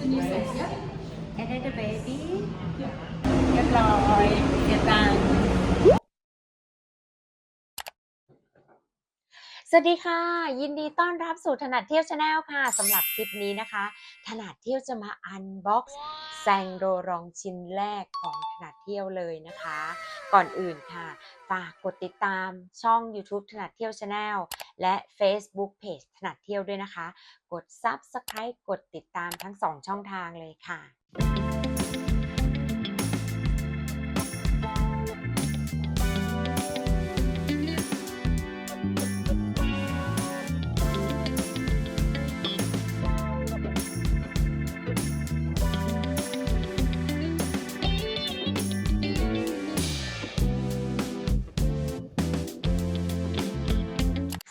The new size, yeah? And then the baby เรียบร้อยเสียตังสวัสดีค่ะ ยินดีต้อนรับสู่ถนัดเที่ยวชาแนลค่ะสำหรับคลิปนี้นะคะ ถนัดเที่ยวจะมาอันบ็อกซ์แซงโรรองชิ้นแรกของถนัดเที่ยวเลยนะคะ ก่อนอื่นค่ะ ฝากกดติดตามช่อง YouTube ถนัดเที่ยวชาแนล และ Facebook Page ถนัดเที่ยวด้วยนะคะ กด Subscribe กดติดตามทั้งสองช่องทางเลยค่ะ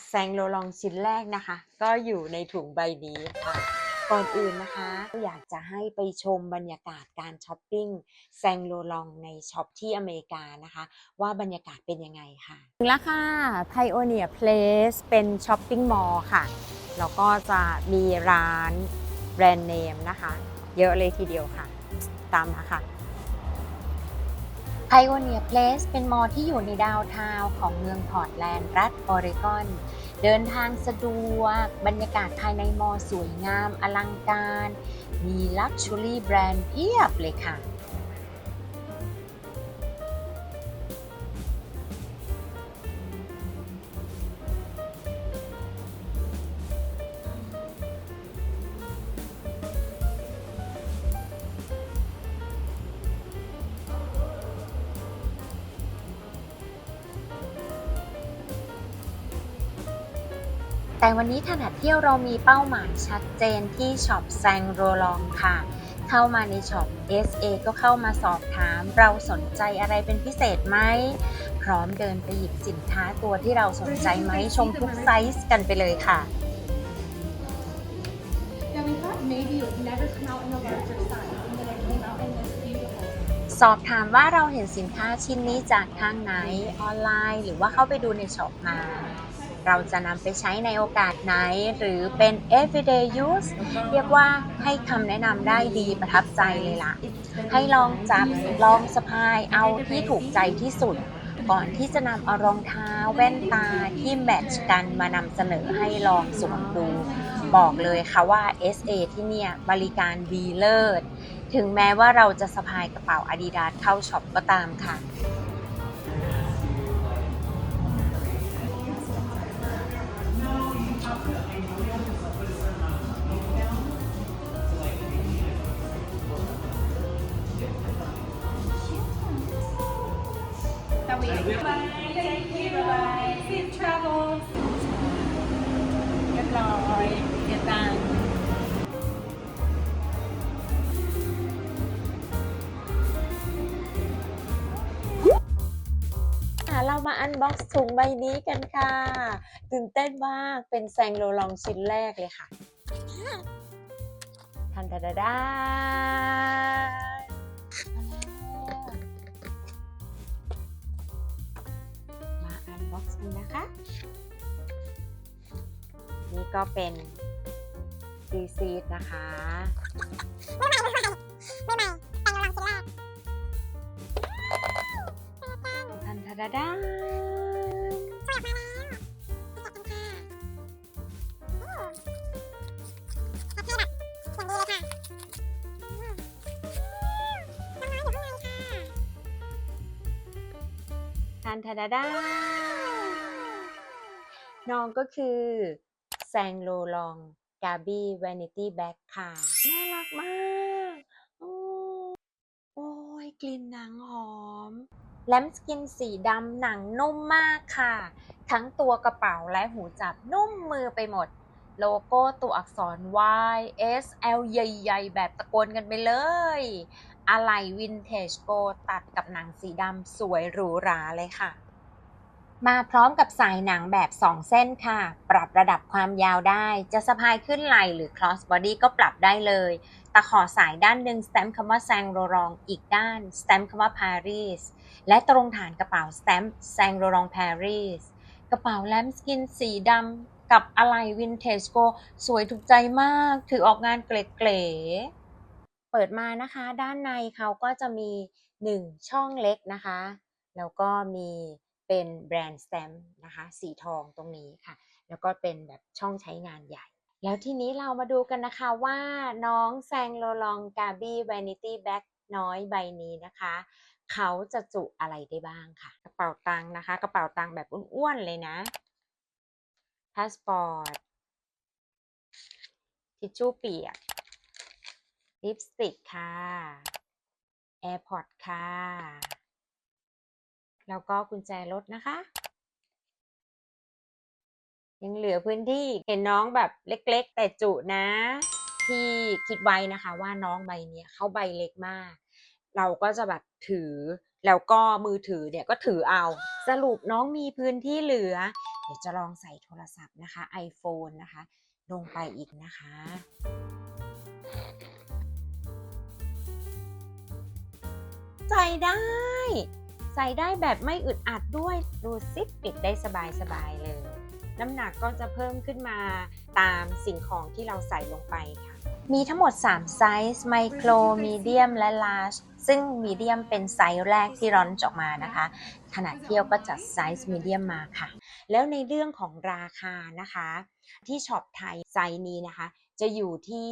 แซงโลลองชิ้นแรกนะคะ ก็อยู่ในถุงใบนี้ค่ะก่อนอื่นนะคะก็อยากจะให้ไปชมบรรยากาศการช้อปปิ้งแซงโลลองในช็อปที่อเมริกานะคะ ว่าบรรยากาศเป็นยังไงค่ะถึงแล้วค่ะ Pioneer Place เป็นช้อปปิ้งมอลล์ค่ะ แล้วก็จะมีร้านแบรนด์เนมนะคะ เยอะเลยทีเดียวค่ะ ตามมาค่ะ Pioneer Place เป็นมอลล์ที่อยู่ในดาวน์ทาวน์ของเมืองพอร์ตแลนด์รัฐออริกอน เดินทางสะดวก บรรยากาศภายในมอสวยงามอลังการ มีลักชัวรี่แบรนด์เพียบเลยค่ะ แต่วันนี้ถนัดเที่ยวเรามีเป้าหมายชัดเจนที่ช็อปแซงโรลองค่ะ เข้ามาในช็อป SA ก็เข้ามาสอบถามเราสนใจอะไรเป็นพิเศษไหม พร้อมเดินไปหยิบสินค้าตัวที่เราสนใจไหมชมทุกไซส์กันไปเลยค่ะ Yeah, we thought maybe it would never come out in a larger size, and then it came out in this beautiful. สอบถามว่าเราเห็นสินค้าชิ้นนี้จากทางไหนออนไลน์ หรือว่าเข้าไปดูในช็อปมา เราจะนำไปใช้ในโอกาสไหน หรือเป็น everyday use เรียกว่าให้คำแนะนำได้ดีประทับใจเลยล่ะ ให้ลองจับลองสะพายเอาที่ถูกใจที่สุด ก่อนที่จะนำเอารองเท้าแว่นตาที่แมทช์กันมานำเสนอให้ลองสวมดู บอกเลยค่ะว่า SA ที่เนี่ยบริการดีเลิศ ถึงแม้ว่าเราจะสะพายกระเป๋า Adidas เข้าช็อปก็ตามค่ะ That we Bye. Thank you. Bye. Safe travels. เรียบ มาอันบ็อกซ์ถุงใบนี้กันค่ะ ตื่นเต้นมากเป็นแซงโลลองชิ้นแรกเลยค่ะทันทาดาดามาอันบ็อกซ์กันนะคะ นี่ก็เป็นรีซีดนะคะทันทา ดาดาทันทาดาดาน้องก็คือแซงโลลองกาบี้วนิตี้แบ็กค่ะน่ารักมากโอ้โอ้ยกลิ่นหนังหอม แลมสกินสีดำหนังนุ่มมากค่ะ ทั้งตัวกระเป๋าและหูจับนุ่มมือไปหมด โลโก้ตัวอักษร Y S L ใหญ่ๆ แบบตะโกนกันไปเลยอะไหล่วินเทจโกตัดกับหนังสีดำสวยหรูหราเลยค่ะ มาพร้อมกับสายหนังแบบ 2 เส้นค่ะ ปรับระดับความยาวได้ จะสะพายขึ้นไหล่หรือ cross body ก็ปรับได้เลย ขอสายด้านหนึ่งสแตมป์คำว่าแซงโรรอง อีกด้านสแตมป์คำว่าปารีสและตรงฐานกระเป๋าสแตมป์แซงโรรองปารีสกระเป๋าแลมสกินสีดำกับอะไหล่วินเทจโกสวยถูกใจมาก ถือออกงานเก๋ๆเปิดมานะคะ ด้านในเขาก็จะมี 1 ช่องเล็กนะคะ แล้วก็มีเป็นแบรนด์ส t ตมป์นะคะ สีทองตรงนี้ค่ะ แล้วก็เป็นแบบช่องใช้งานใหญ่ แล้วทีนี้เรามาดูกันนะคะว่าน้องแซงโลลองกาบี้วานิตี้แบ็กน้อยใบนี้นะคะ เขาจะจุอะไรได้บ้างค่ะ กระเป๋าตังค์นะคะ กระเป๋าตังค์แบบอ้วนๆเลยนะพาสปอร์ตทิชชู่เปียกลิปสติกค่ะ AirPod ค่ะ แล้วก็กุญแจรถนะคะ ยังเหลือพื้นที่เห็นน้องแบบเล็กๆ แต่จุนะ ที่คิดไว้นะคะว่าน้องใบเนี้ยเขาใบเล็กมาก เราก็จะแบบถือแล้วก็มือถือเนี่ยก็ถือเอา สรุปน้องมีพื้นที่เหลือ เดี๋ยวจะลองใส่โทรศัพท์นะคะ iPhone นะคะ ลงไปอีกนะคะใส่ได้ ใส่ได้แบบไม่อึดอัดด้วย ดูซิปิดได้สบายๆเลย น้ำหนักก็จะเพิ่มขึ้นมาตามสิ่งของที่เราใส่ลงไปค่ะ มีทั้งหมด 3 ไซส์ไมโครมีเดียมและลาร์ชซึ่งมีเดียมเป็นไซส์แรกที่ร้อนออกมานะคะ ขนาดเที่ยวก็จัดไซส์มีเดียมมาค่ะ แล้วในเรื่องของราคานะคะ ที่ช็อปไทยไซส์นี้นะคะ จะอยู่ที่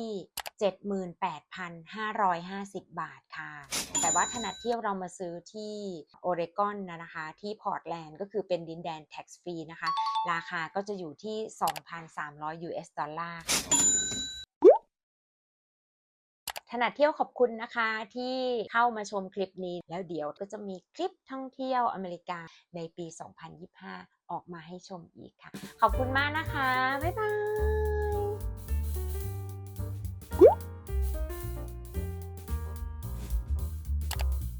78,550 บาทค่ะ แต่ว่าถนัดเที่ยวเรามาซื้อที่โอเรกอนนะคะ ที่พอร์ตแลนด์ก็คือเป็นดินแดน tax free นะคะ ราคาก็จะอยู่ที่ 2,300 US ดอลลาร์ค่ะถนัดเที่ยวขอบคุณนะคะที่เข้ามาชมคลิปนี้ แล้วเดี๋ยวก็จะมีคลิปท่องเที่ยวอเมริกาในปี 2025 ออกมาให้ชมอีกค่ะ ขอบคุณมากนะคะ บ๊ายบาย